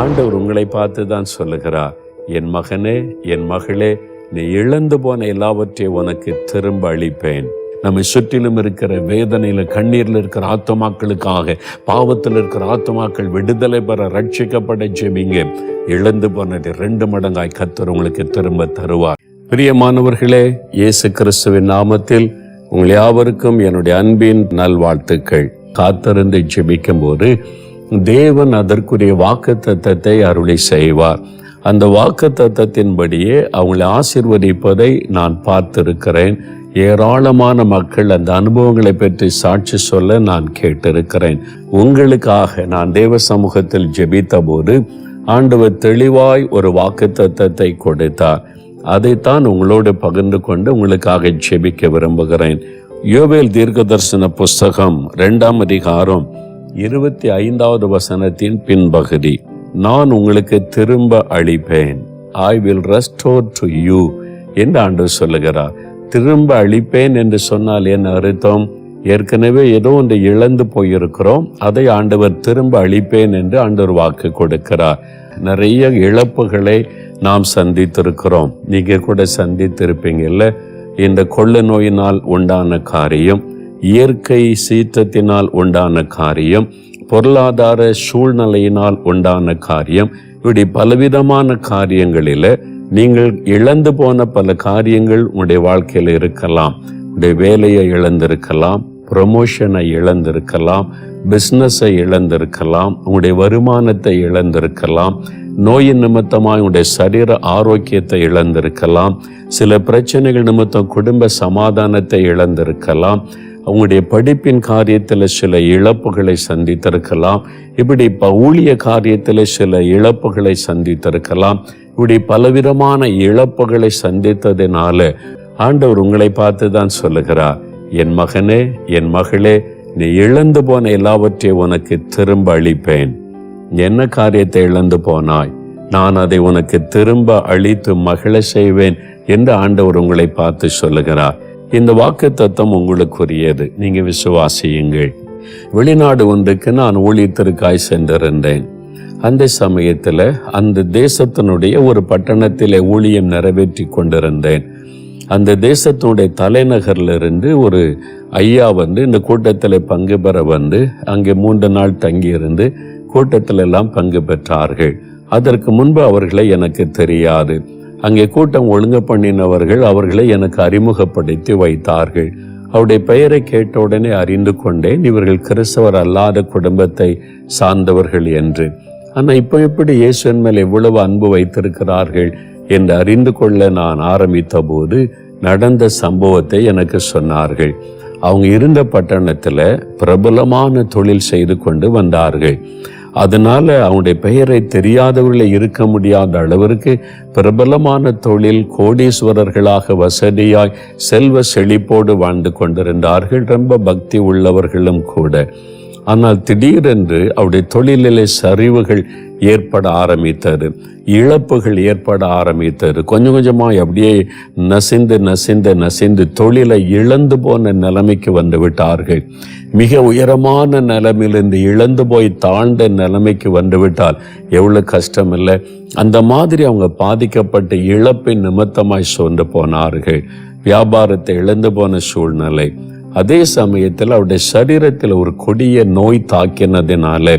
ஆண்டவர் உங்களை பார்த்து தான் சொல்லுகிறார் என் மகனே என் மகளே நீ இழந்து போன எல்லாவற்றையும் உனக்கு திரும்ப அளிப்பேன். நம்மை சுற்றிலும் இருக்கிற வேதனையில கண்ணீர்ல இருக்கிற ஆத்மாக்களுக்காக பாவத்தில் இருக்கிற ஆத்மாக்கள் விடுதலை பெற ரட்சிக்கப்பட ஜெபிங்க. இழந்து போனது ரெண்டு மடங்காய் கத்தர் உங்களுக்கு திரும்ப தருவார். பிரியமானவர்களே இயேசு கிறிஸ்துவின் நாமத்தில் உங்கள் யாவருக்கும் என்னுடைய அன்பின் நல்வாழ்த்துக்கள். காத்திருந்து ஜெபிக்கும் போது தேவன் அதற்குரிய வாக்கு தத்தத்தை அருளை செய்வார். அந்த வாக்கு தத்தத்தின்படியே அவங்களை ஆசிர்வதிப்பதை நான் பார்த்திருக்கிறேன். ஏராளமான மக்கள் அந்த அனுபவங்களை பற்றி சாட்சி சொல்ல நான் கேட்டிருக்கிறேன். உங்களுக்காக நான் தேவ சமூகத்தில் ஜெபித்த போது ஆண்டவர் தெளிவாய் ஒரு வாக்கு தத்தத்தை கொடுத்தார். அதைத்தான் உங்களோடு பகிர்ந்து கொண்டு உங்களுக்காக ஜெபிக்க விரும்புகிறேன். யோவேல் தீர்க்கதர்சன புஸ்தகம் ரெண்டாம் அதிகாரம் இருபத்தி ஐந்தாவது வசனத்தின் பின்பகுதி. நான் உங்களுக்கு திரும்ப அளிப்பேன். I will restore to you என்று ஆண்டு சொல்லுகிறார். திரும்ப அளிப்பேன் என்று சொன்னால் என்ன அர்த்தம்? ஏற்கனவே ஏதோ ஒன்று இழந்து போயிருக்கிறோம். அதை ஆண்டவர் திரும்ப அளிப்பேன் என்று ஆண்டவர் வாக்கு கொடுக்கிறார். நிறைய இழப்புகளை நாம் சந்தித்திருக்கிறோம். நீங்க கூட சந்தித்திருப்பீங்கல்ல. இந்த கொள்ள நோயினால் உண்டான காரியம். இயற்கை சீற்றத்தினால் உண்டான காரியம் பொருளாதார சூழ்நிலையினால் உண்டான காரியம். இப்படி பலவிதமான காரியங்களில் நீங்கள் இழந்து போன பல காரியங்கள் உங்களுடைய வாழ்க்கையில் இருக்கலாம். உங்களுடைய வேலையை இழந்திருக்கலாம் ப்ரொமோஷனை இழந்திருக்கலாம் பிஸ்னஸை இழந்திருக்கலாம் உங்களுடைய வருமானத்தை இழந்திருக்கலாம் நோயின் நிமித்தமாக உங்களுடைய சரீர ஆரோக்கியத்தை இழந்திருக்கலாம் சில பிரச்சனைகள் நிமித்தம் குடும்ப சமாதானத்தை இழந்திருக்கலாம் அவங்களுடைய படிப்பின் காரியத்தில் சில இழப்புகளை சந்தித்திருக்கலாம். இப்படி ஊழிய காரியத்தில் சில இழப்புகளை சந்தித்திருக்கலாம். இப்படி பலவிதமான இழப்புகளை சந்தித்ததினால ஆண்டவர் உங்களை பார்த்து தான் சொல்லுகிறார். என் மகனே என் மகளே நீ இழந்து போன எல்லாவற்றையும் உனக்கு திரும்ப அளிப்பேன். என்ன காரியத்தை இழந்து போனாய்? நான் அதை உனக்கு திரும்ப அழித்து மகிழ செய்வேன் என்று ஆண்டவர் உங்களை பார்த்து சொல்லுகிறார். இந்த வாக்கு தத்தம் உங்களுக்குரியது. நீங்கள் விசுவாசியுங்கள். வெளிநாடு ஒன்றுக்கு நான் ஊழியத்திற்காய் சென்றிருந்தேன். அந்த சமயத்தில் அந்த தேசத்தினுடைய ஒரு பட்டணத்திலே ஊழியம் நிறைவேற்றி கொண்டிருந்தேன். அந்த தேசத்தினுடைய தலைநகர்லிருந்து ஒரு ஐயா வந்து இந்த கூட்டத்தில் பங்கு பெற வந்து அங்கே மூன்று நாள் தங்கியிருந்து கூட்டத்திலெல்லாம் பங்கு பெற்றார்கள். அதற்கு முன்பு அவர்களை எனக்கு தெரியாது. அங்கே கூட்டம் ஒழுங்கு பண்ணினவர்கள் அவர்களை எனக்கு அறிமுகப்படுத்தி வைத்தார்கள். அவருடைய பெயரை கேட்ட உடனே அறிந்து கொண்டேன் இவர்கள் கிறிஸ்தவர் அல்லாத குடும்பத்தை சார்ந்தவர்கள் என்று. ஆனால் இப்போ எப்படி இயேசுவின் மேல் எவ்வளவு அன்பு வைத்திருக்கிறார்கள் என்று அறிந்து கொள்ள நான் ஆரம்பித்த போது நடந்த சம்பவத்தை எனக்கு சொன்னார்கள். அவங்க இருந்த பட்டணத்தில் பிரபலமான தொழில் செய்து கொண்டு வந்தார்கள். அதனால அவனுடைய பெயரை தெரியாதவர்களை இருக்க முடியாத அளவிற்கு பிரபலமான தொழில் கோடீஸ்வரர்களாக வசதியாய் செல்வ செழிப்போடு வாழ்ந்து கொண்டிருந்தார்கள். ரொம்ப பக்தி உள்ளவர்களும் கூட. ஆனால் திடீரென்று அவருடைய தொழிலிலே சரிவுகள் ஏற்பட ஆரம்பித்தது. இழப்புகள் ஏற்பட ஆரம்பித்தது. கொஞ்சம் கொஞ்சமாக அப்படியே நசிந்து நசிந்து நசிந்து தொழிலை இழந்து போன நிலைமைக்கு வந்து விட்டார்கள். மிக உயரமான நிலைமையிலிருந்து இழந்து போய் தாழ்ந்த நிலைமைக்கு வந்து விட்டால் கஷ்டம் இல்லை அந்த மாதிரி அவங்க பாதிக்கப்பட்ட இழப்பின் நிமித்தமாய் சொந்து போனார்கள். வியாபாரத்தை இழந்து போன சூழ்நிலை. அதே சமயத்தில் அவருடைய சரீரத்தில் ஒரு கொடிய நோய் தாக்கினதினால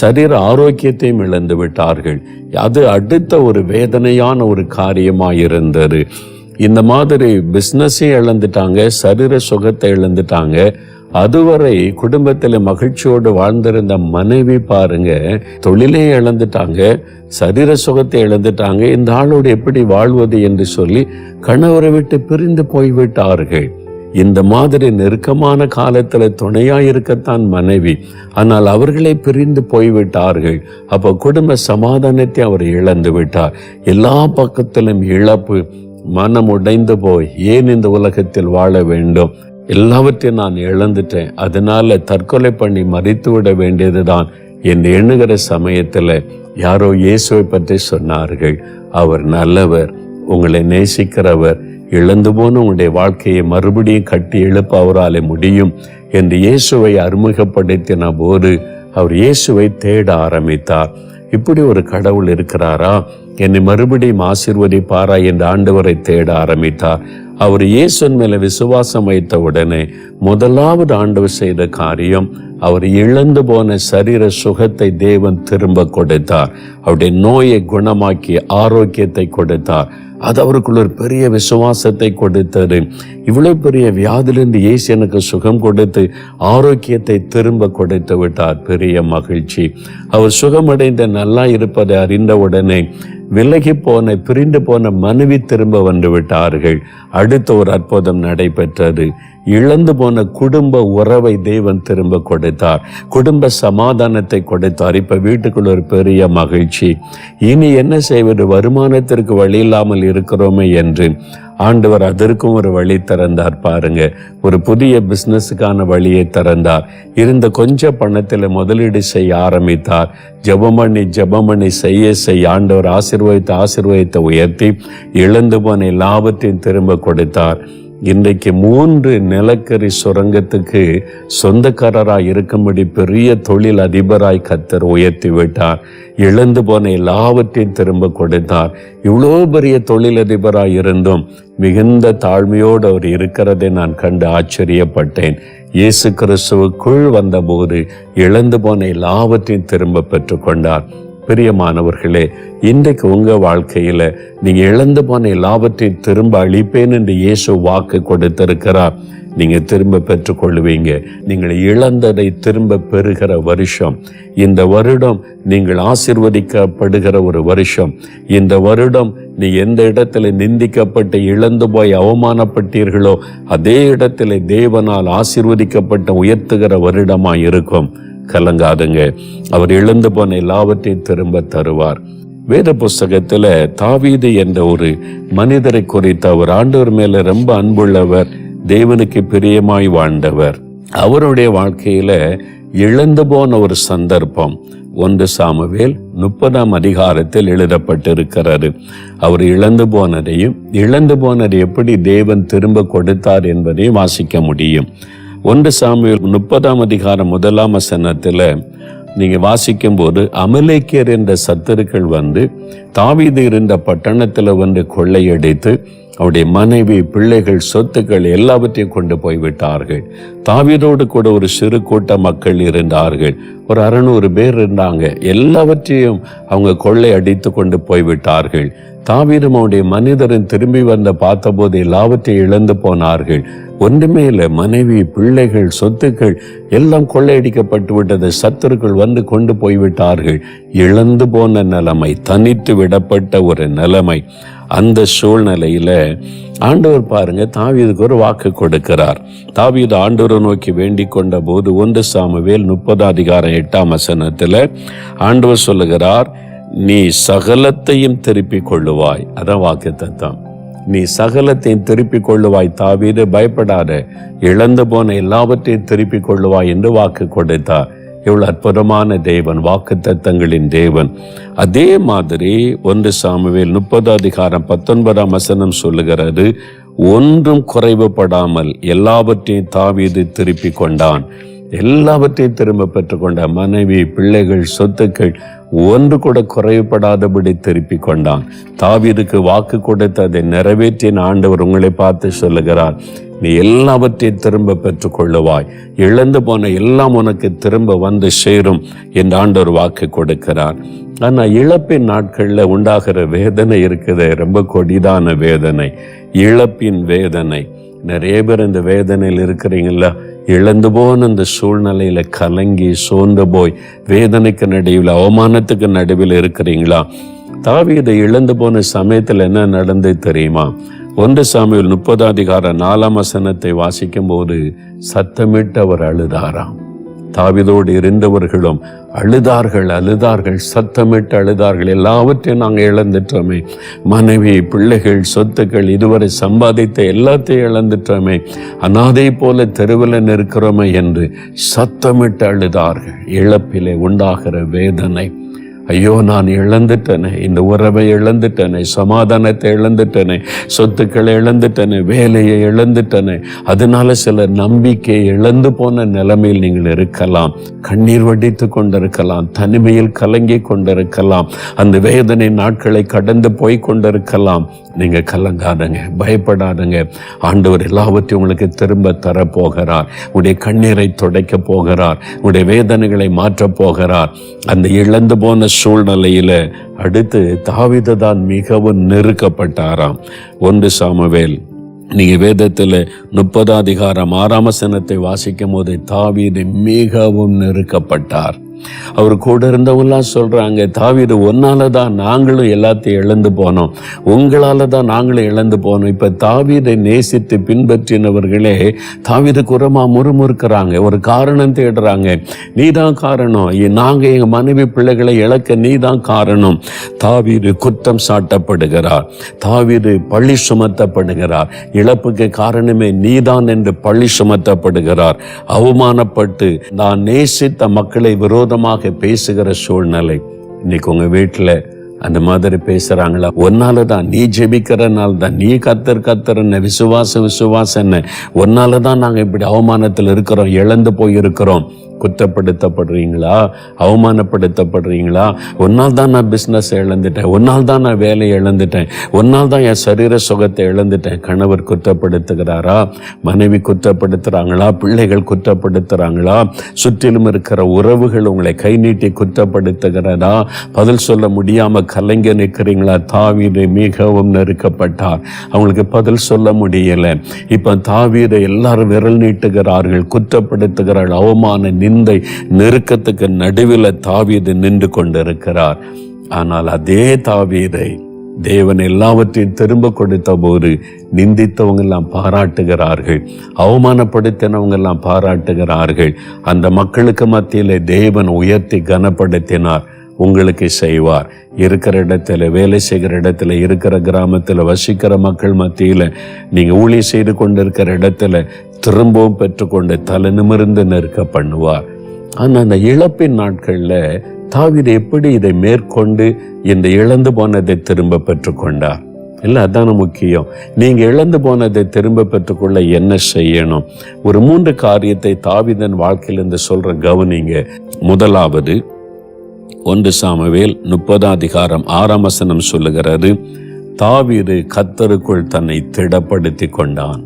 சரீர ஆரோக்கியத்தையும் இழந்து விட்டார்கள். அது அடுத்த ஒரு வேதனையான ஒரு காரியமாக இருந்தது இந்த மாதிரி பிஸ்னஸே இழந்துட்டாங்க சரீர சுகத்தை இழந்துட்டாங்க. அதுவரை குடும்பத்தில் மகிழ்ச்சியோடு வாழ்ந்திருந்த மனைவி பாருங்க தொழிலே இழந்துட்டாங்க சரீர சுகத்தை இழந்துட்டாங்க. இந்த ஆளோடு எப்படி வாழ்வது என்று சொல்லி கணவரை விட்டு பிரிந்து போய்விட்டார்கள். இந்த மாதிரி நெருக்கமான காலத்துல துணையா இருக்கத்தான் மனைவி. ஆனால் அவர்களே பிரிந்து போய்விட்டார்கள். அப்போ குடும்ப சமாதானத்தை அவர் இழந்து விட்டார். எல்லா பக்கத்திலும் இழப்பு மனம் உடைந்து போய் ஏன் இந்த உலகத்தில் வாழ வேண்டும்? எல்லாவற்றையும் நான் இழந்துட்டேன். அதனால தற்கொலை பண்ணி மறித்து விட வேண்டியதுதான் என்று எண்ணுகிற சமயத்துல யாரோ இயேசுவை பற்றி சொன்னார்கள். அவர் நல்லவர் உங்களை நேசிக்கிறவர் இழந்து போன உங்களுடைய வாழ்க்கையை மறுபடியும் கட்டி எழுப்ப அவராலே முடியும் என்று இயேசுவை அறிமுகப்படுத்தின போது அவர் இயேசுவை தேட ஆரம்பித்தார். இப்படி ஒரு கடவுள் இருக்கிறாரா? என்னை மறுபடியும் ஆசிர்வதிப்பாரா என்று ஆண்டவரை தேட ஆரம்பித்தார். அவர் இயேசுன் மேல விசுவாசம் வைத்த உடனே முதலாவது ஆண்டவர் செய்த காரியம் அவர் இழந்து போன சரீர சுகத்தை தேவன் திரும்ப கொடுத்தார். அவருடைய நோயை குணமாக்கி ஆரோக்கியத்தை கொடுத்தார். அது அவருக்குள்ள ஒரு பெரிய விசுவாசத்தை கொடுத்தது. இவ்வளவு பெரிய வியாதிலிருந்து இயேசு எனக்கு சுகம் கொடுத்து ஆரோக்கியத்தை திரும்ப கொடுத்து விட்டார். பெரிய மகிழ்ச்சி. அவர் சுகமடைந்த நல்லா இருப்பதை அறிந்தவுடனே விலகி போன பிரிந்து போன மனைவி திரும்ப வந்து விட்டார்கள். அடுத்த ஒரு அற்புதம் நடைபெற்றது. இழந்து போன குடும்ப உறவை தேவன் திரும்ப கொடுத்தார். குடும்ப சமாதானத்தை கொடுத்தார். இப்ப வீட்டுக்குள்ள ஒரு பெரிய மகிழ்ச்சி. இனி என்ன செய்வது? வருமானத்திற்கு வழி இல்லாமல் இருக்கிறோமே என்று ஆண்டவர் அதற்கும் ஒரு வழி திறந்தார் பாருங்க. ஒரு புதிய பிஸ்னஸுக்கான வழியை திறந்தார். இருந்த கொஞ்ச பணத்தில் முதலீடு செய்ய ஆரம்பித்தார். ஜெபம் பண்ணி பண்ணி செய்ய செய்ய ஆண்டவர் ஆசீர்வதித்து ஆசீர்வதித்தை உயர்த்தி இழந்து போன எல்லாவற்றையும் திரும்ப கொடுத்தார். இன்றைக்கு மூன்று நிலக்கரி சுரங்கத்துக்கு சொந்தக்காரராய் இருக்கும்படி பெரிய தொழில் அதிபராய் கத்தர் உயர்த்தி விட்டார். இழந்து போன எல்லாவற்றையும் திரும்ப கொடுத்தார். இவ்வளோ பெரிய தொழிலதிபராய் இருந்தும் மிகுந்த தாழ்மையோடு அவர் இருக்கிறதை நான் கண்டு ஆச்சரியப்பட்டேன். இயேசு கிறிஸ்துவுக்குள் வந்தபோது இழந்து போன எல்லாவற்றையும் திரும்ப பெற்றுக்கொண்டார். பிரியமானவர்களே இன்றைக்கு உங்க வாழ்க்கையில நீங்க இழந்து போன எல்லாவற்றையும் திரும்ப அழிப்பேன் என்று இயேசு வாக்கு கொடுத்திருக்கிறார். நீங்க திரும்ப பெற்றுக்கொள்ளுவீங்க நீங்கள் இழந்ததை திரும்ப பெறுகிற வருஷம். இந்த வருடம் நீங்கள் ஆசிர்வதிக்கப்படுகிற ஒரு வருஷம். இந்த வருடம் நீ எந்த இடத்துல நிந்திக்கப்பட்டு இழந்து போய் அவமானப்பட்டீர்களோ அதே இடத்துல தேவனால் ஆசிர்வதிக்கப்பட்ட உயர்த்துகிற வருடமா இருக்கும் கலங்காதுங்க. அவர் இழந்து போன எல்லாவற்றையும் திரும்ப தருவார். வேத புஸ்தகத்துல தாவீது என்ற ஒரு மனிதரை குறித்து அவர் ஆண்டவர் மேல ரொம்ப அன்புள்ளவர் தேவனுக்கு பிரியமாய் வாழ்ந்தவர். அவருடைய வாழ்க்கையில இழந்து போன ஒரு சந்தர்ப்பம் ஒன்று சாமுவேல் முப்பதாம் அதிகாரத்தில் எழுதப்பட்டிருக்கிறது. அவர் இழந்து போனதையும் இழந்து போனதை எப்படி தேவன் திரும்ப கொடுத்தார் என்பதையும் வாசிக்க முடியும். ஒன்று சாமியில் முப்பதாம் அதிகாரம் முதலாம் வசனத்தில் நீங்கள் வாசிக்கும் போது அமலேக்கியர் என்ற சத்துருக்கள் வந்து தாவீது இருந்த பட்டணத்தில் வந்து கொள்ளையடித்து அவருடைய மனைவி பிள்ளைகள் சொத்துக்கள் எல்லாவற்றையும் கொண்டு போய்விட்டார்கள். தாவீதோடு கூட ஒரு சிறு கூட்ட மக்கள் இருந்தார்கள். ஒரு அறநூறு பேர் இருந்தாங்க. எல்லாவற்றையும் அவங்க கொள்ளை அடித்து கொண்டு போய்விட்டார்கள். தாவீதும் அவனுடைய மனிதரின் திரும்பி வந்த பார்த்தபோது எல்லாவற்றையும் இழந்து போனார்கள். ஒன்றுமே இல்லை மனைவி பிள்ளைகள் சொத்துக்கள் எல்லாம் கொள்ளையடிக்கப்பட்டு விட்டது. சத்துருக்கள் வந்து கொண்டு போய்விட்டார்கள். இழந்து போன நிலைமை தனித்து விடப்பட்ட ஒரு நிலைமை. அந்த சூழ்நிலையில ஆண்டவர் பாருங்க தாவீதுக்கு ஒரு வாக்கு கொடுக்கிறார். தாவீது ஆண்டவரை நோக்கி வேண்டிக் கொண்ட போது ஒன்று சாமுவேல் முப்பது அதிகாரம் எட்டாம் வசனத்தில் ஆண்டவர் சொல்லுகிறார் நீ சகலத்தையும் திருப்பிக் கொள்ளுவாய். அதான் வாக்கு தத்தம் நீ சகலத்தையும் திருப்பிக் கொள்ளுவாய். தாவீது பயப்படாத. இழந்து போன எல்லாவற்றையும் திருப்பிக் கொள்ளுவாய் என்று வாக்கு கொடுத்தார். இவ்வளவு அற்புதமான தேவன் வாக்கு தத்தங்களின் தேவன். அதே மாதிரி ஒன்று சாமுவேல் முப்பது அதிகாரம் பத்தொன்பதாம் வசனம் சொல்லுகிறது ஒன்றும் குறைவுபடாமல் எல்லாவற்றையும் தாவீது திருப்பிக் கொண்டான். எல்லாவற்றையும் திரும்ப பெற்றுக்கொண்ட மனைவி பிள்ளைகள் சொத்துக்கள் ஒன்று கூட குறைவுபடாதபடி திருப்பிக் கொண்டான். தாவீதுக்கு வாக்கு கொடுத்து அதை நிறைவேற்றின ஆண்டவர் உங்களை பார்த்து சொல்லுகிறார் நீ எல்லாவற்றையும் திரும்ப பெற்றுக்கொள்ளுவாய். இழந்து போன எல்லாம் உனக்கு திரும்ப வந்து சேரும் என்று ஆண்டவர் வாக்கு கொடுக்கிறார். ஆனா இழப்பின் நாட்கள்ல உண்டாகிற வேதனை இருக்குது. ரொம்ப கொடிதான வேதனை. இழப்பின் வேதனை. நிறைய பேர் இந்த வேதனையில் இருக்கிறீங்களா இழந்து போன அந்த சூழ்நிலையில கலங்கி சோர்ந்து போய் வேதனைக்கு நடுவில் அவமானத்துக்கு நடுவில் இருக்கிறீங்களா? தாவீதை இழந்து போன சமயத்தில் என்ன நடந்து தெரியுமா? ஒன்று சாமியில் முப்பதாதிகார நாலாம் வசனத்தை வாசிக்கும் போது சத்தமிட்டு அவர் அழுதாராம். தாவிதோடு இருந்தவர்களும் அழுதார்கள் அழுதார்கள் சத்தமிட்டு அழுதார்கள். எல்லாவற்றையும் நாங்கள் இழந்துட்டோமே. மனைவி பிள்ளைகள் சொத்துக்கள் இதுவரை சம்பாதித்த எல்லாத்தையும் இழந்துட்டோமே. அனாதை போல தெருவில் நிற்கிறோமே என்று சத்தமிட்டு அழுதார்கள். இழப்பிலே உண்டாகிற வேதனை. ஐயோ நான் இழந்துட்டேனே இந்த உறவை இழந்துட்டேனே சமாதானத்தை இழந்துட்டேனே சொத்துக்களை இழந்துட்டேனே வேலையை இழந்துட்டேனே அதனால சில நம்பிக்கை இழந்து போன நிலைமையில் நீங்கள் இருக்கலாம். கண்ணீர் வடித்து கொண்டிருக்கலாம் தனிமையில் கலங்கி கொண்டிருக்கலாம் அந்த வேதனை நாட்களை கடந்து போய் கொண்டிருக்கலாம். நீங்க கலங்காதங்க பயப்படாதங்க. ஆண்டவர் எல்லாவற்றையும் உங்களுக்கு திரும்ப தரப்போகிறார். உடைய கண்ணீரை துடைக்க போகிறார். உடைய வேதனைகளை மாற்றப் போகிறார். அந்த இழந்து போன சூழ்நிலையில் அடுத்து தாவித தான் மிகவும் நெருக்கப்பட்டாராம். ஒன்று சாமவேல் நீங்கள் வேதத்தில் முப்பது அதிகாரம் ஆறாம் சனத்தை வாசிக்கும் போது தாவீது மிகவும் நெருக்கப்பட்டார். அவர் கூட இருந்தவங்களாம் சொல்றாங்க தாவிது ஒன்னால தான் நாங்களும் எல்லாத்தையும் இழந்து போனோம். உங்களால் தான் நாங்களும் இழந்து போனோம். இப்ப தாவிதை நேசித்து பின்பற்றினவர்களே தாவிது குரமாக முறுமுறுக்கிறாங்க. ஒரு காரணம் தேடுறாங்க. நீதான் காரணம். நாங்கள் நாங்க எங்க மனைவி பிள்ளைகளை இழக்க நீதான் காரணம். தாவிது குற்றம் சாட்டப்படுகிறார். தாவிது பழி சுமத்தப்படுகிறார். இழப்புக்கு காரணமே நீதான் என்று பழி சுமத்தப்படுகிறார். அவமானப்பட்டு நான் நேசித்த மக்களை விரோதமாக பேசுகிற சூழ்நிலை. இன்னைக்கு உங்க வீட்டில் அந்த மாதிரி பேசுறாங்களா? ஒன்னால தான் நீ ஜெபிக்கிறனால தான் நீ கத்தர் கத்தர்ன விசுவாசம் விசுவாசன்னு ஒன்னால தான் நாங்க இப்படி அவமானத்தில் இருக்கிறோம் இழந்து போய் இருக்கிறோம் குற்றப்படுத்தப்படுறீங்களா? அவமானப்படுத்தப்படுறீங்களா? ஒன்னால் தான் நான் பிஸ்னஸ் இழந்துட்டேன். ஒன்னால் தான் நான் வேலையை இழந்துட்டேன். ஒன்னால் தான் என் சரீர சுகத்தை இழந்துட்டேன். கணவர் குற்றப்படுத்துகிறாரா? மனைவி குற்றப்படுத்துகிறாங்களா பிள்ளைகள் குற்றப்படுத்துகிறாங்களா சுற்றிலும் இருக்கிற உறவுகள் உங்களை கை நீட்டி குற்றப்படுத்துகிறதா? பதில் சொல்ல முடியாம கலைஞர் நிற்கிறீங்களா? தாவீது மிகவும் நெருக்கப்பட்டார். அவங்களுக்கு பதில் சொல்ல முடியல. இப்போ தாவீரை எல்லாரும் விரல் நீட்டுகிறார்கள் குற்றப்படுத்துகிறார்கள் அவமான இந்த நெருக்கத்துக்கு நடுவில் தாவீது நின்று கொண்டிருக்கிறார். ஆனால் அதே தாவீதை தேவன் எல்லாவற்றையும் திரும்ப கொடுத்த போது நிந்தித்தவங்க எல்லாம் பாராட்டுகிறார்கள் அவமானப்படுத்தினவங்க எல்லாம் பாராட்டுகிறார்கள். அந்த மக்களுக்கு மத்தியில் தேவன் உயர்த்தி கனப்படுத்தினார் உங்களுக்கு செய்வார். இருக்கிற இடத்துல வேலை செய்கிற இடத்துல இருக்கிற கிராமத்தில் வசிக்கிற மக்கள் மத்தியில் நீங்கள் ஊழிய செய்து கொண்டிருக்கிற இடத்துல திரும்பவும் பெற்றுக்கொண்டு தலை நிமிர்ந்து நிற்க பண்ணுவார். ஆனால் அந்த இழப்பின் நாட்களில் தாவித எப்படி இதை மேற்கொண்டு இந்த இழந்து போனதை திரும்ப பெற்றுக்கொண்டார்? இல்லை அதான முக்கியம். நீங்கள் இழந்து போனதை திரும்ப பெற்றுக்கொள்ள என்ன செய்யணும்? ஒரு மூன்று காரியத்தை தாவிதன் வாழ்க்கையிலிருந்து சொல்கிற கவனிங்க. முதலாவது ஒன்று சாமவேல் முப்பதாம் அதிகாரம் ஆறாம் வசனம் சொல்லுகிறது தாவிது கத்தருக்குள் தன்னை திடப்படுத்தி கொண்டான்.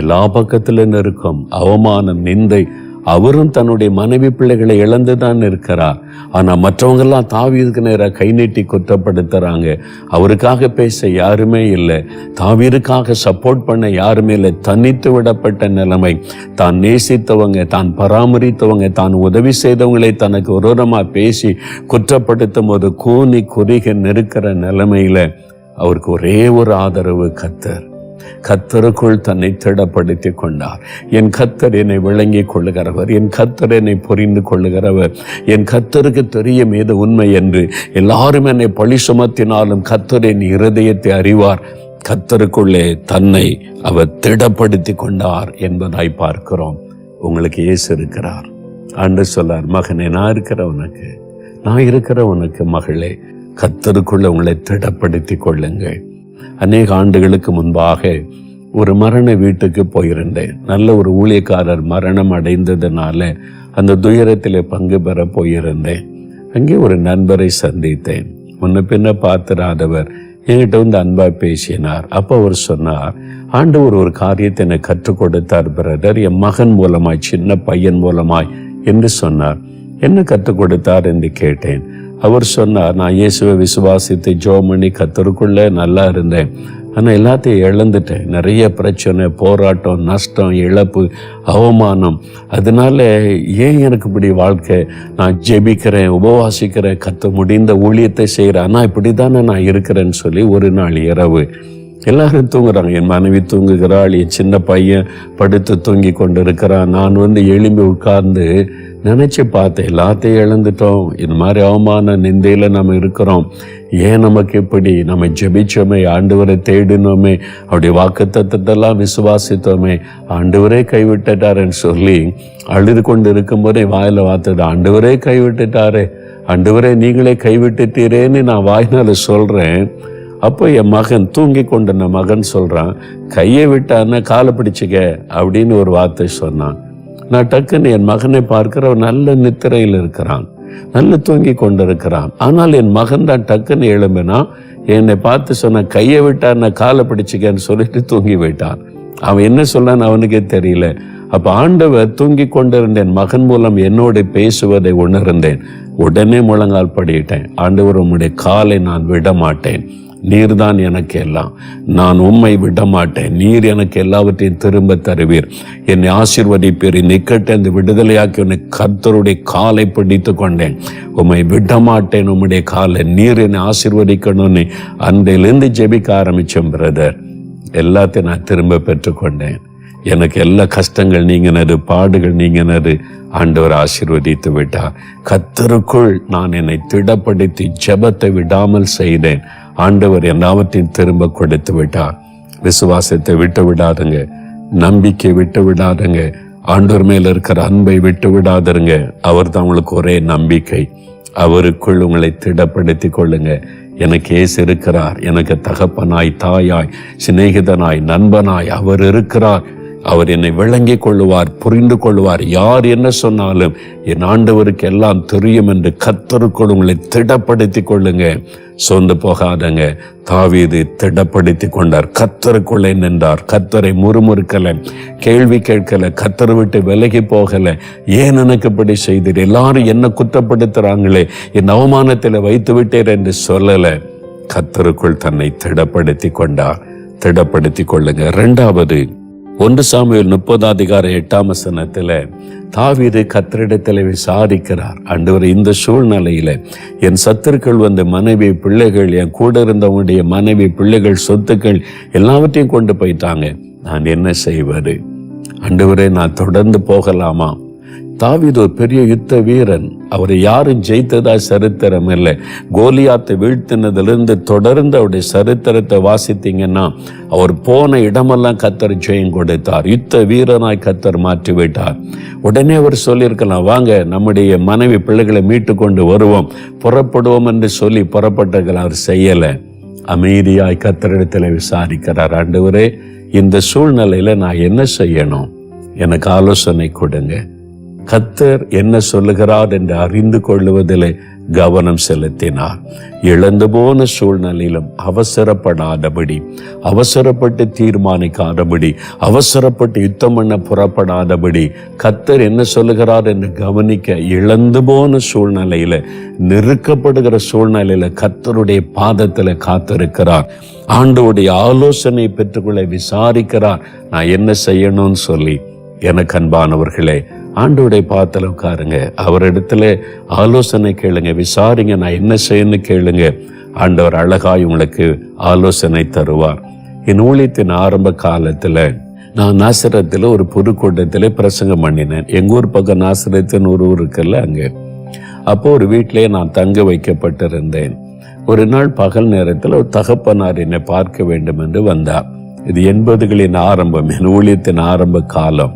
எல்லா பக்கத்திலும் நெருக்கம் அவமானம் நிந்தை. அவரும் தன்னுடைய மனைவி பிள்ளைகளை இழந்துதான் இருக்கிறார் ஆனால் மற்றவங்கெல்லாம் தாவீதுக்கு நேராக கை நீட்டி குற்றப்படுத்துகிறாங்க அவருக்காக பேச யாருமே இல்லை. தாவீருக்காக சப்போர்ட் பண்ண யாருமே இல்லை. தனித்து விடப்பட்ட நிலைமை. தான் நேசித்தவங்க தான் பராமரித்தவங்க தான் உதவி செய்தவங்களை தனக்கு விரோதமாக பேசி குற்றப்படுத்தும் போது கூனி குறுகி நெருக்கிற நிலைமையில் அவருக்கு ஒரே ஒரு ஆதரவு கத்தர். கத்தருக்குள் தன்னை திடப்படுத்தி கொண்டார் என் கத்தர் என்னை விளங்கிக் கொள்ளுகிறவர் என் கத்தர் என்னை புரிந்து கொள்ளுகிறவர் என் கத்தருக்கு தெரியும் ஏது உண்மை என்று. எல்லாரும் என்னை பழி சுமத்தினாலும் கத்தர் என் இருதயத்தை அறிவார். கத்தருக்குள்ளே தன்னை அவர் திடப்படுத்தி கொண்டார் என்பதாய் பார்க்கிறோம். உங்களுக்கு இயேசு இருக்கிறார். அன்று சொல்லார் மகனே நான் இருக்கிற உனக்கு நான் இருக்கிற உனக்கு மகளே கத்தருக்குள்ள உங்களை திடப்படுத்தி கொள்ளுங்கள். அநேக ஆண்டுகளுக்கு முன்பாக ஒரு மரண வீட்டுக்கு போயிருந்தேன். நல்ல ஒரு ஊழியக்காரர் மரணம் அடைந்ததுனால அந்த துயரத்தில் பங்கு பெற போயிருந்தேன். அங்கே ஒரு நண்பரை சந்தித்தேன். முன்ன பின்ன பார்த்திராதவர் என்கிட்ட வந்து அன்பா பேசினார். அப்போ அவர் சொன்னார் ஆண்டவர் ஒரு காரியத்தை எனக்கு கற்றுக் கொடுத்தார் பிரதர். என் மகன் மூலமாய் சின்ன பையன் மூலமாய் என்று சொன்னார். என்ன கற்றுக் கொடுத்தார்? என்று கேட்டேன். அவர் சொன்னார் நான் இயேசுவை விசுவாசித்து ஜோமணி கத்தருக்குள்ள நல்லா இருந்தேன். ஆனால் எல்லாத்தையும் இழந்துட்டேன். நிறைய பிரச்சனை போராட்டம் நஷ்டம் இழப்பு அவமானம். அதனால ஏன் எனக்கு இப்படி வாழ்க்கை? நான் ஜெபிக்கிறேன் உபவாசிக்கிறேன் கத்த முடிந்த ஊழியத்தை செய்கிறேன் ஆனால் இப்படி தானே நான் இருக்கிறேன்னு சொல்லி ஒரு நாள் இரவு எல்லாரும் தூங்குறாங்க. என் மனைவி தூங்குகிறாள் என் சின்ன பையன் படுத்து தூங்கி கொண்டு இருக்கிறான் நான் வந்து எழும்பி உட்கார்ந்து நினைச்சு பார்த்தேன். எல்லாத்தையும் இழந்துட்டோம். இது மாதிரி அவமான நிந்தையில நம்ம இருக்கிறோம். ஏன் நமக்கு எப்படி நம்ம ஜெபிச்சோமே ஆண்டவரை தேடினோமே அவருடைய வாக்குத்தத்தெல்லாம் விசுவாசித்தோமே. ஆண்டவரே கைவிட்டுட்டாருன்னு சொல்லி அழுது கொண்டு இருக்கும்போதே வாயில வாத்துட்டு ஆண்டவரே கைவிட்டுட்டாரே ஆண்டவரே நீங்களே கைவிட்டுட்டீரேன்னு நான் வாய்னால சொல்றேன். அப்போ என் மகன் தூங்கி கொண்டிருந்த மகன் சொல்றான் கையை விட்டான்னா காலை பிடிச்சிக்க அப்படின்னு ஒரு வார்த்தை சொன்னான். நான் டக்குன்னு என் மகனை பார்க்கிற நல்ல நித்திரையில் இருக்கிறான். நல்ல தூங்கி கொண்டிருக்கிறான். ஆனால் என் மகன் தான் டக்குன்னு எழும்பினா என்னை பார்த்து சொன்ன கையை விட்டான்னு காலை பிடிச்சிக்கன்னு சொல்லிட்டு தூங்கி விட்டான் அவன் என்ன சொல்லான்னு அவனுக்கே தெரியல. அப்ப ஆண்டவர் தூங்கி கொண்டிருந்த என் மகன் மூலம் என்னோட பேசுவதை உணர்ந்தேன். உடனே முழங்கால் படியிட்டேன். ஆண்டவர் உம்முடைய காலை நான் விட மாட்டேன் நீர்தான் எனக்கு எல்லாம் நான் உம்மை விடமாட்டேன். நீர் எனக்கு எல்லாவற்றையும் திரும்ப தருவீர். என்னை ஆசீர்வதிப்பீர். நிக்கட்ட இந்த விடுதலையாக்கி உன்னை கர்த்தருடைய காலை பிடித்து கொண்டேன். உம்மை விடமாட்டேன். உம்முடைய காலை நீர் என்னை ஆசீர்வதிக்கணும்னு அன்றையிலேருந்து ஜெபிக்க ஆரம்பித்தோம் பிரதர் எல்லாத்தையும் நான் திரும்ப பெற்றுக்கொண்டேன் எனக்கு எல்லா கஷ்டங்கள் நீங்கினது பாடுகள் நீங்கினது. ஆண்டவர் ஆசீர்வதித்து விட்டார். கத்தருக்குள் நான் என்னை திடப்படுத்தி ஜெபத்தை விடாமல் செய்தேன். ஆண்டவர் எல்லாவற்றையும் திரும்ப கொடுத்து விட்டார். விசுவாசத்தை விட்டு விடாதுங்க. நம்பிக்கை விட்டு விடாதுங்க. ஆண்டவர் மேல இருக்கிற அன்பை விட்டு விடாதருங்க அவர் தான் உங்களுக்கு ஒரே நம்பிக்கை. அவருக்குள் உங்களை திடப்படுத்தி கொள்ளுங்க. எனக்கு ஏசு இருக்கிறார். எனக்கு தகப்பனாய் தாயாய் சிநேகிதனாய் நண்பனாய் அவர் இருக்கிறார். அவர் என்னை விளங்கிக் கொள்ளுவார் புரிந்து கொள்வார் யார் என்ன சொன்னாலும் என் ஆண்டவருக்கு எல்லாம் தெரியும் என்று கத்தருக்குள் உங்களை திடப்படுத்தி கொள்ளுங்க. சொந்து போகாதங்க. தாவீது திடப்படுத்தி கொண்டார். கத்தருக்குள்ளே நின்றார். கத்தரை முறுமுறுக்கல. கேள்வி கேட்கல. கத்தரை விட்டு விலகி போகல. ஏன் எனக்கு இப்படி செய்தீர்? எல்லாரும் என்ன குற்றப்படுத்துறாங்களே. என் அவமானத்தில் வைத்து விட்டீர் என்று சொல்லல. கத்தருக்குள் தன்னை திடப்படுத்தி கொண்டார். திடப்படுத்தி கொள்ளுங்க. இரண்டாவது ஒன்று சாமியில் முப்பதாம் அதிகார எட்டாம் வசனத்தில் தாவீது கத்தரிடத்தில் விசாரிக்கிறார். ஆண்டவர் இந்த சூழ்நிலையில் என் சத்துருக்கள் வந்த மனைவி பிள்ளைகள் என் கூட இருந்தவங்களுடைய மனைவி பிள்ளைகள் சொத்துக்கள் எல்லாவற்றையும் கொண்டு போயிட்டாங்க. நான் என்ன செய்வது? அன்றுவரே நான் தொடர்ந்து போகலாமா? தாவீது ஒரு பெரிய யுத்த வீரன். அவரை யாரும் ஜெயித்ததா சரித்திரம் இல்லை. கோலியாத்தை வீழ்த்தினதிலிருந்து தொடர்ந்து அவருடைய சரித்திரத்தை வாசித்தீங்கன்னா அவர் போன இடமெல்லாம் கத்தர் ஜெயம் கொடுத்தார். யுத்த வீரனாய் கத்தர் மாற்றி விட்டார் உடனே அவர் சொல்லியிருக்கலாம் வாங்க நம்முடைய மனைவி பிள்ளைகளை மீட்டு கொண்டு வருவோம். புறப்படுவோம் என்று சொல்லி புறப்பட்டர்கள் அவர் செய்யலை. அமைதியாய் கத்தரிடத்தில் விசாரிக்கிறார் ஆண்டவரே இந்த சூழ்நிலையில் நான் என்ன செய்யணும்? எனக்கு ஆலோசனை கொடுங்க. கத்தர் என்ன சொல்லுகிறார் என்று அறிந்து கொள்ளுவதிலே கவனம் செலுத்தினார். இழந்து போன சூழ்நிலையிலும் அவசரப்படாதபடி அவசரப்பட்டு தீர்மானிக்காதபடி அவசரப்பட்டு யுத்தம் பண்ண புறப்படாதபடி கத்தர் என்ன சொல்லுகிறார் என்று கவனிக்க இழந்து போன சூழ்நிலையில நெருக்கப்படுகிற சூழ்நிலையில கத்தருடைய பாதத்தில் காத்திருக்கிறார். ஆண்டோடைய ஆலோசனை பெற்றுக்கொள்ள விசாரிக்கிறார். நான் என்ன செய்யணும்னு சொல்லி எனக்கு அன்பானவர்களே ஆண்டோடைய பாத்துல உட்காருங்க. அவரிடத்துல ஆலோசனை கேளுங்க. விசாரிங்க. நான் என்ன செய்யணும்னு கேளுங்க. ஆண்டவர் அழகாய் உங்களுக்கு ஆலோசனை தருவார். என் ஊழியத்தின் ஆரம்ப காலத்துல நான் நாசிரத்தில் ஒரு பொதுக்கூட்டத்தில் பிரசங்கம் பண்ணினேன். எங்க ஊர் பக்கம் நாசிரத்தின் ஒரு ஊர் இருக்குல்ல அங்க. அப்போ ஒரு வீட்டிலே நான் தங்க வைக்கப்பட்டிருந்தேன். ஒரு நாள் பகல் நேரத்தில் ஒரு தகப்பனார் என்னை பார்க்க வேண்டும் என்று வந்தார். இது எண்பதுகளின் ஆரம்பம். என் ஊழியத்தின் ஆரம்ப காலம்.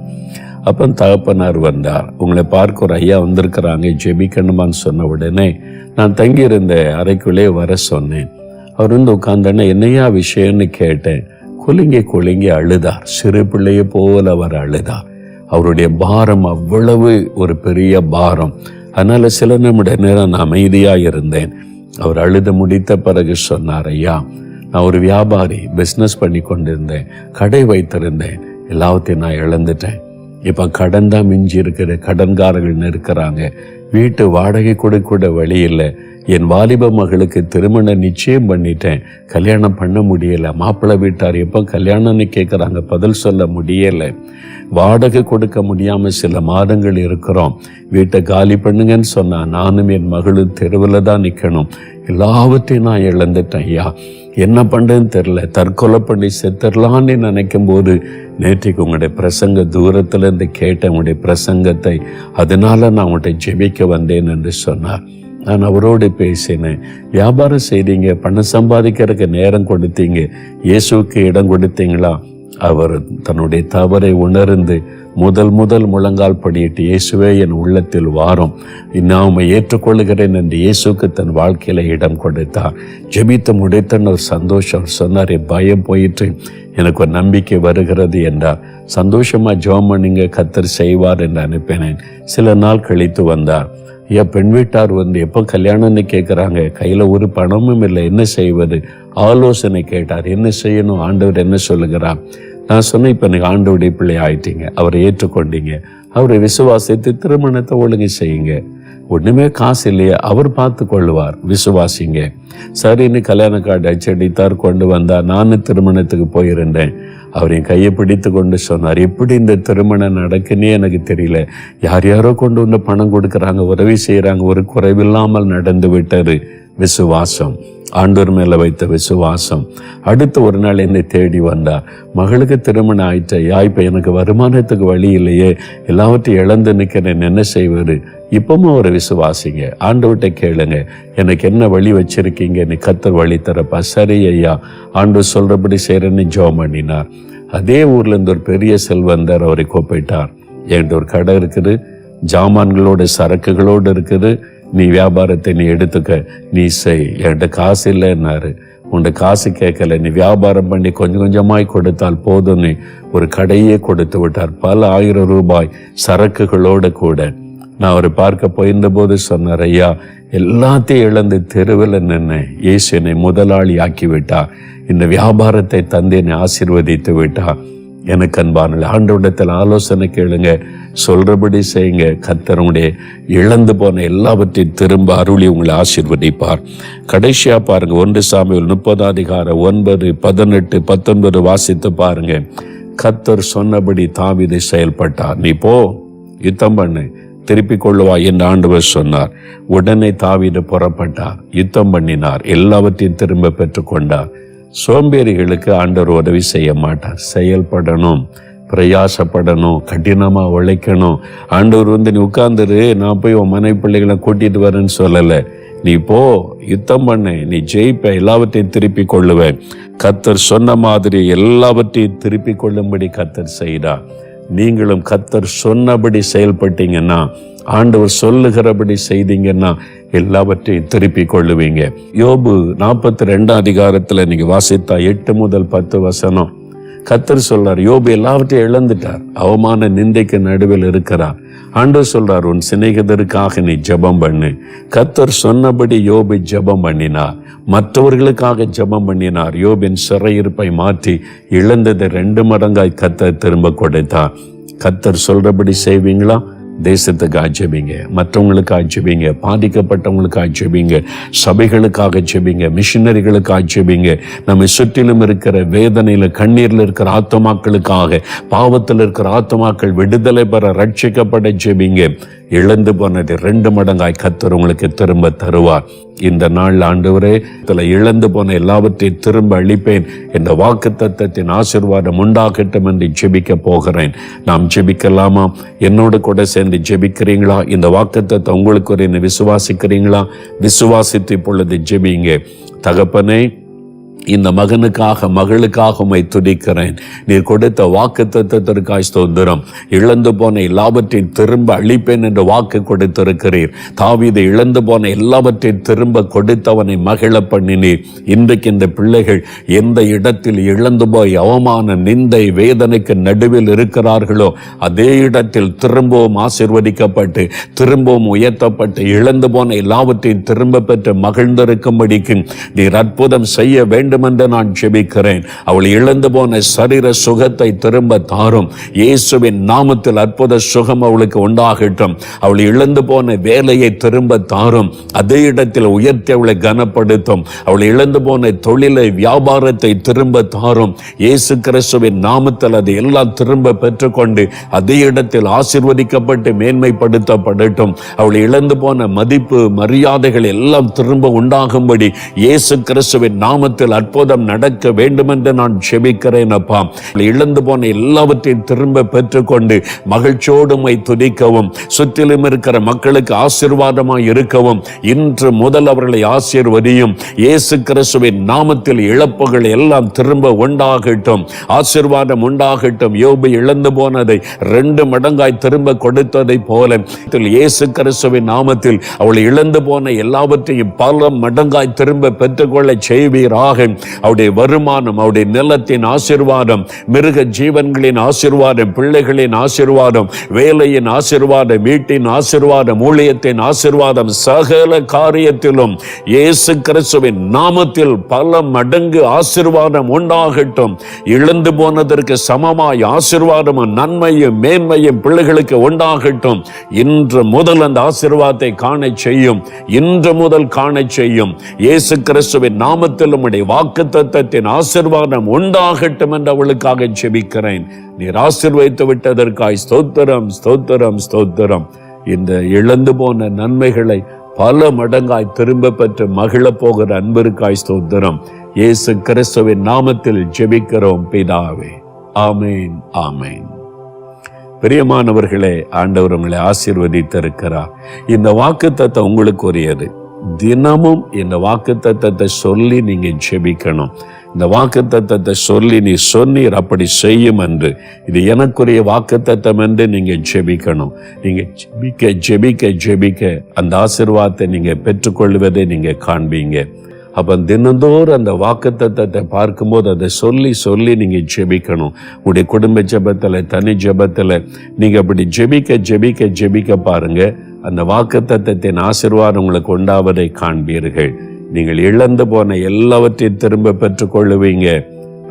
அப்போ தகப்பனார் வந்தார். உங்களை பார்க்க ஒரு ஐயா வந்திருக்கிறாங்க ஜெபிக்கணுமான்னு சொன்ன உடனே நான் தங்கியிருந்த அறைக்குள்ளே வர சொன்னேன். அவர் வந்து உட்காந்தோன்னே என்னையா விஷயம்னு கேட்டேன். குலுங்கி குலுங்கி அழுதார். சிறு பிள்ளையை போல அவர் அழுதார். அவருடைய பாரம் அவ்வளவு ஒரு பெரிய பாரம். அதனால் சில நிமிட நேரம் நான் அமைதியாக இருந்தேன். அவர் அழுத முடித்த பிறகு சொன்னார் ஐயா நான் ஒரு வியாபாரி பிஸ்னஸ் பண்ணி கொண்டிருந்தேன். கடை வைத்திருந்தேன். எல்லாத்தையும் நான் இழந்துட்டேன். இப்போ கடன் தான் மிஞ்சி இருக்கிற கடன்காரர்கள் இருக்கிறாங்க வீட்டு வாடகை கொடுக்க கூட வழி இல்லை. என் வாலிப மகளுக்கு திருமணம் நிச்சயம் பண்ணிட்டேன். கல்யாணம் பண்ண முடியலை. மாப்பிள்ளை வீட்டார் எப்போ கல்யாணம்னு கேட்குறாங்க பதில் சொல்ல முடியலை. வாடகை கொடுக்க முடியாமல் சில மாதங்கள் இருக்கிறோம். வீட்டை காலி பண்ணுங்கன்னு சொன்னால் நானும் என் மகளும் தெருவில் தான் நிற்கணும் எல்லாவற்றையும் நான் இழந்துட்டேன். ஐயா என்ன பண்ணுறதுன்னு தெரில தற்கொலை பண்ணி செத்துடலான்னு நினைக்கும் போது நேற்றைக்கு உங்களுடைய பிரசங்க தூரத்துலேருந்து இருந்து உங்களுடைய பிரசங்கத்தை அதனால நான் உங்கள்கிட்ட ஜெபிக்க வந்தேன் என்று சொன்னார். நான் அவரோடு பேசினேன். வியாபாரம் செய்றீங்க பணம் சம்பாதிக்கிறதுக்கு நேரம் கொடுத்தீங்க. இயேசுவுக்கு இடம் கொடுத்தீங்களா? அவர் தன்னுடைய தவறை உணர்ந்து முதல் முதல் முழங்கால் படியிட்டு இயேசுவே என் உள்ளத்தில் வாரும். நான் ஏற்றுக்கொள்ளுகிறேன் ஏற்றுக்கொள்கிறேன் என்று இயேசுக்கு தன் வாழ்க்கையில இடம் கொடுத்தார். ஜெபித்த முடித்தன் ஒரு சந்தோஷம் சொன்னார் "என் பயம் போயிட்டு எனக்கு ஒரு நம்பிக்கை வருகிறது என்றார். சந்தோஷமா ஜோம் பண்ணுங்க கத்தர் செய்வார் என்று அனுப்பினேன். சில நாள் கழித்து வந்தார். என் பெண் வீட்டார் வந்து எப்போ கல்யாணம்னு கேட்குறாங்க கையில் ஒரு பணமும் இல்லை. என்ன செய்வது? ஆலோசனை கேட்டார். என்ன செய்யணும்? ஆண்டவர் என்ன சொல்லுகிறார்? நான் சொன்னேன் இப்போ எனக்கு ஆண்டவருடைய பிள்ளை ஆயிட்டீங்க. அவரை ஏற்றுக்கொண்டீங்க. அவரை விசுவாசித்து திருமணத்தை ஒழுங்கு செய்யுங்க. ஒண்ணுமே காசு இல்லையே. அவர் பார்த்து கொள்ளுவார். விசுவாசிங்க. சரின்னு கல்யாண கார்டு அச்சடித்தார் கொண்டு வந்தார். நானும் திருமணத்துக்கு போயிருந்தேன். அவர் என் கையை பிடித்து கொண்டு சொன்னார். எப்படி இந்த திருமணம் நடக்குன்னே எனக்கு தெரியல. யார் யாரோ கொண்டு வந்து பணம் கொடுக்குறாங்க உதவி செய்கிறாங்க ஒரு குறைவில்லாமல் நடந்து விட்டது. விசுவாசம். ஆண்டோர் மேல வைத்த விசுவாசம். அடுத்த ஒரு நாள் என்னை தேடி வந்தார். மகளுக்கு திருமணம் ஆயிட்ட யா இப்ப எனக்கு வருமானத்துக்கு வழி இல்லையே. எல்லாவற்றையும் இழந்து நிற்கிறேன் என்ன செய்வது இப்பவும் ஒரு விசுவாசிங்க. ஆண்டவர்கிட்ட கேளுங்க. எனக்கு என்ன வழி வச்சிருக்கீங்க? நீ கத்தர் வழி தரப்பா. சரி ஐயா. ஆண்டு சொல்றபடி செய்யறேன்னு ஜோம் பண்ணினார். அதே ஊர்ல இருந்து ஒரு பெரிய செல்வந்தர் அவரை கூப்பிட்டார். என்கிட்ட ஒரு கடை இருக்குது. ஜாமான்களோட சரக்குகளோடு இருக்குது. நீ வியாபாரத்தை நீ எடுத்துக்க நீ செய். என்கிட்ட காசு இல்லைன்னாரு. உன்கிட்ட காசு கேட்கல நீ வியாபாரம் பண்ணி கொஞ்சம் கொஞ்சமாய் கொடுத்தால் போதும். நீ ஒரு கடையே கொடுத்து விட்டார். பல ஆயிரம் ரூபாய் சரக்குகளோடு கூட. நான் அவரை பார்க்க போயிருந்தபோது சொன்னார் ஐயா எல்லாத்தையும் இழந்து தெருவில் நின்று இயேசு என்னை முதலாளி ஆக்கி விட்டார். இந்த வியாபாரத்தை தந்து என்னை ஆசீர்வதித்து விட்டா எனக்கு அன்பான ஆண்டவனிடத்தில் ஆலோசனை கேளுங்க. சொல்றபடி செய்யுங்க. கத்தருடைய இழந்து போன எல்லாவற்றையும் திரும்ப அருளி உங்களை ஆசீர்வதிப்பார். கடைசியா பாருங்க ஒன்று சாமியில் முப்பதாம் அதிகாரம் ஒன்பது பதினெட்டு பத்தொன்பது வாசித்து பாருங்க. கத்தர் சொன்னபடி தாவிதை செயல்பட்டார். நீ போ யுத்தம் பண்ணு திருப்பி கொள்ளுவா என்று ஆண்டவர் சொன்னார். உடனே தாவிட புறப்பட்டார். யுத்தம் பண்ணினார். எல்லாவற்றையும் திரும்ப பெற்றுக்கொண்டார் சோம்பேறிகளுக்கு ஆண்டவர் உதவி செய்ய மாட்டார். செயல்படணும் பிரயாசப்படணும் கடினமா உழைக்கணும். ஆண்டவர் வந்து நீ உட்காந்துரு நான் போய் உன் மனை பிள்ளைகளை கூட்டிட்டு வரேன்னு சொல்லலை. நீ போ யுத்தம் பண்ணு நீ ஜெயிப்ப எல்லாவற்றையும் திருப்பி கொள்ளுவேன். கத்தர் சொன்ன மாதிரி எல்லாவற்றையும் திருப்பி கொள்ளும்படி கத்தர் செய்தார். நீங்களும் கத்தர் சொன்னபடி செயல்பட்டீங்கன்னா ஆண்டவர் சொல்லுகிறபடி செய்தீங்கன்னா எல்லாவற்றையும் திருப்பி கொள்ளுவீங்க. யோபு நாற்பத்தி ரெண்டாம் அதிகாரத்துல நீங்க வாசித்தா எட்டு முதல் பத்து வசனம். கத்தர் சொல்றார் யோபு எல்லாவற்றையும் இழந்துட்டார் அவமான நிந்தைக்கு நடுவில் இருக்கிறார். அன்று சொல்றார் உன் சிநேகிதருக்காக நீ ஜெபம் பண்ணு. கத்தர் சொன்னபடி யோபு ஜெபம் பண்ணினார். மற்றவர்களுக்காக ஜெபம் பண்ணினார். யோபின் சிறையிருப்பை மாற்றி இழந்ததை ரெண்டு மடங்காய் கத்தர் திரும்ப கொடுத்தார். கத்தர் சொல்றபடி செய்வீங்களா? தேசத்துக்காக ஜெபிங்க. மற்றவங்களுக்காக ஜெபிங்க. பாதிக்கப்பட்டவங்களுக்கு ஜெபிங்க. சபைகளுக்காக ஜெபிங்க. மிஷினரிகளுக்காக ஜெபிங்க. நம்மை சுற்றிலும் இருக்கிற வேதனையில கண்ணீர்ல இருக்கிற ஆத்மாக்களுக்காக பாவத்தில் இருக்கிற ஆத்மாக்கள் விடுதலை பெற ரட்சிக்கப்பட ஜெபிங்க. இழந்து போனது ரெண்டு மடங்காய் கத்தர் உங்களுக்கு திரும்ப தருவார். இந்த நாள் ஆண்டவரே இதுல இழந்து போன எல்லாவற்றையும் திரும்ப அளிப்பேன். இந்த வாக்கு தத்தத்தின் ஆசிர்வாதம் உண்டாகட்டும் என்று ஜெபிக்க போகிறேன். நாம் ஜெபிக்கலாமா? என்னோடு கூட சேர்ந்து ஜெபிக்கிறீங்களா? இந்த வாக்கத்தத்தை உங்களுக்கு ஒரு என்ன விசுவாசிக்கிறீங்களா? விசுவாசித்து இப்பொழுது ஜெபிங்க தகப்பனே இந்த மகனுக்காக மகளுக்காக உமை துதிக்கிறேன். நீர் கொடுத்த வாக்கு தத்துவத்திற்காய் ஸ்தோத்திரம். இழந்து போன எல்லாவற்றையும் திரும்ப அழிப்பேன் என்று வாக்கு கொடுத்திருக்கிறீர். தாவிதை இழந்து போன எல்லாவற்றையும் திரும்ப கொடுத்தவனை மகிழ பண்ணினீர். இன்றைக்கு இந்த பிள்ளைகள் எந்த இடத்தில் இழந்து போய் அவமான நிந்தை வேதனைக்கு நடுவில் இருக்கிறார்களோ அதே இடத்தில் திரும்பவும் ஆசிர்வதிக்கப்பட்டு திரும்பவும் உயர்த்தப்பட்டு இழந்து போன எல்லாவற்றையும் திரும்ப பெற்று மகிழ்ந்திருக்கும்படிக்கு நீர் அற்புதம் செய்ய வேண்டும் வேண்டும் என்று நான் ஜெபிக்கிறேன். அவள் இழந்து போன சரீர சுகத்தை திரும்ப தாரும். இயேசுவின் நாமத்தில் அற்புத சுகம் அவளுக்கு உண்டாகட்டும். அவள் இழந்து போன வேலையை திரும்ப தாரும். அதே இடத்தில் உயர்த்தி அவளை கனப்படுத்தும். அவள் இழந்து போன தொழிலை வியாபாரத்தை திரும்ப தாரும். இயேசு கிறிஸ்துவின் நாமத்தில் அதை எல்லாம் திரும்ப பெற்றுக்கொண்டு அதே இடத்தில் ஆசிர்வதிக்கப்பட்டு மேன்மைப்படுத்தப்படட்டும். அவள் இழந்து போன மதிப்பு மரியாதைகள் எல்லாம் திரும்ப உண்டாகும்படி இயேசு கிறிஸ்துவின் நாமத்தில் அற்புதம் நடக்க வேண்டும் என்று நான் செபிக்கிறேன் அப்பா. இழந்து போன எல்லாவற்றையும் திரும்ப பெற்றுக்கொண்டு மகிழ்ச்சியோடுமை துதிக்கவும் சுற்றிலும் இருக்கிற மக்களுக்கு ஆசீர்வாதமாய் இருக்கவும் இன்று முதல் அவர்களை ஆசீர்வதியும். இயேசு கிறிஸ்துவின் நாமத்தில் இழப்புகள் எல்லாம் திரும்ப உண்டாகட்டும் ஆசீர்வாதம் உண்டாகட்டும். யோபு இழந்து போனதை ரெண்டு மடங்காய் திரும்ப கொடுத்ததை போல இயேசு கிறிஸ்துவின் நாமத்தில் அவள் இழந்து போன எல்லாவற்றையும் பல மடங்காய் திரும்ப பெற்றுக்கொள்ள செய்வீராக. அவருடைய வருமானம் அவருடைய நிலத்தின் ஆசிர்வாதம் மிருக ஜீவன்களின் ஆசிர்வாதம் பிள்ளைகளின் ஆசிர்வாதம் வேலையின் ஆசிர்வாதம் வீட்டின் ஆசிர்வாதம் ஊழியத்தின் ஆசிர்வாதம் சகல காரியத்திலும் இயேசு கிறிஸ்துவின் நாமத்தில் பல மடங்கு ஆசிர்வாதம் உண்டாகட்டும். இழந்து போனதற்கு சமமாய் ஆசிர்வாதமும் நன்மையும் மேன்மையும் பிள்ளைகளுக்கு உண்டாகட்டும். இன்று முதல் அந்த ஆசிர்வாதத்தை காண செய்யும் இன்று முதல் காண செய்யும். இயேசு கிறிஸ்துவின் நாமத்தில் உம்முடைய வாக்கு தத்தத்தின் உண்டாகட்டும் என்று அவளுக்காக ஜெபிக்கிறேன். நீர் ஆசிர்வதித்து விட்டதற்காய் ஸ்தோத்திரம் ஸ்தோத்திரம் ஸ்தோத்திரம். இந்த இழந்து போன நன்மைகளை பல மடங்காய் திரும்ப பெற்று மகிழ போகிற அன்பிற்காய் ஸ்தோத்திரம். இயேசு கிறிஸ்துவின் நாமத்தில் ஜெபிக்கிறோம் பிதாவே. ஆமேன் ஆமேன். பிரியமானவர்களே ஆண்டவர் உங்களை ஆசீர்வதித்திருக்கிறார். இந்த வாக்கு உங்களுக்கு உரியது தினமும் இந்த வாக்கு தத்தத்தை சொல்லி நீங்க ஜெபிக்கணும். இந்த வாக்கு தத்தத்தை சொல்லி நீ சொன்னீர் அப்படி செய்யும் என்று. இது எனக்குரிய வாக்கு தத்தம் என்று நீங்க ஜெபிக்கணும். நீங்க ஜெபிக்க ஜெபிக்க ஜெபிக்க. அந்த ஆசிர்வாதத்தை நீங்க பெற்றுக்கொள்வதை நீங்க காண்பீங்க. அப்போ தினந்தோறும் அந்த வாக்கு தத்தத்தை பார்க்கும்போது அதை சொல்லி சொல்லி நீங்கள் ஜெபிக்கணும். உங்களுடைய குடும்ப ஜெபத்தில் தனி ஜெபத்தில் நீங்கள் அப்படி ஜெபிக்க ஜெபிக்க ஜெபிக்க பாருங்க. அந்த வாக்கு தத்தத்தின் ஆசீர்வாதம் உங்களுக்கு உண்டாவதை காண்பீர்கள். நீங்கள் இழந்து போன எல்லாவற்றையும் திரும்ப பெற்றுக்கொள்ளுவீங்க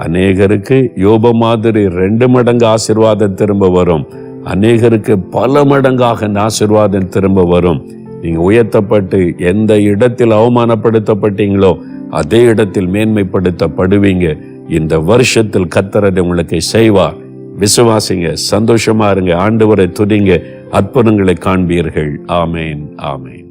அநேகருக்கு யோப மாதிரி ரெண்டு மடங்கு ஆசீர்வாதம் திரும்ப வரும். அநேகருக்கு பல மடங்காக இந்த ஆசீர்வாதம் திரும்ப வரும். நீங்கள் உயர்த்தப்பட்டு எந்த இடத்தில் அவமானப்படுத்தப்பட்டீங்களோ அதே இடத்தில் மேன்மைப்படுத்தப்படுவீங்க. இந்த வருஷத்தில் கத்தரதை உங்களுக்கு செய்வார். விசுவாசிங்க சந்தோஷமா இருங்க ஆண்டவரை துதிங்க அற்புதங்களை காண்பீர்கள். ஆமேன் ஆமேன்.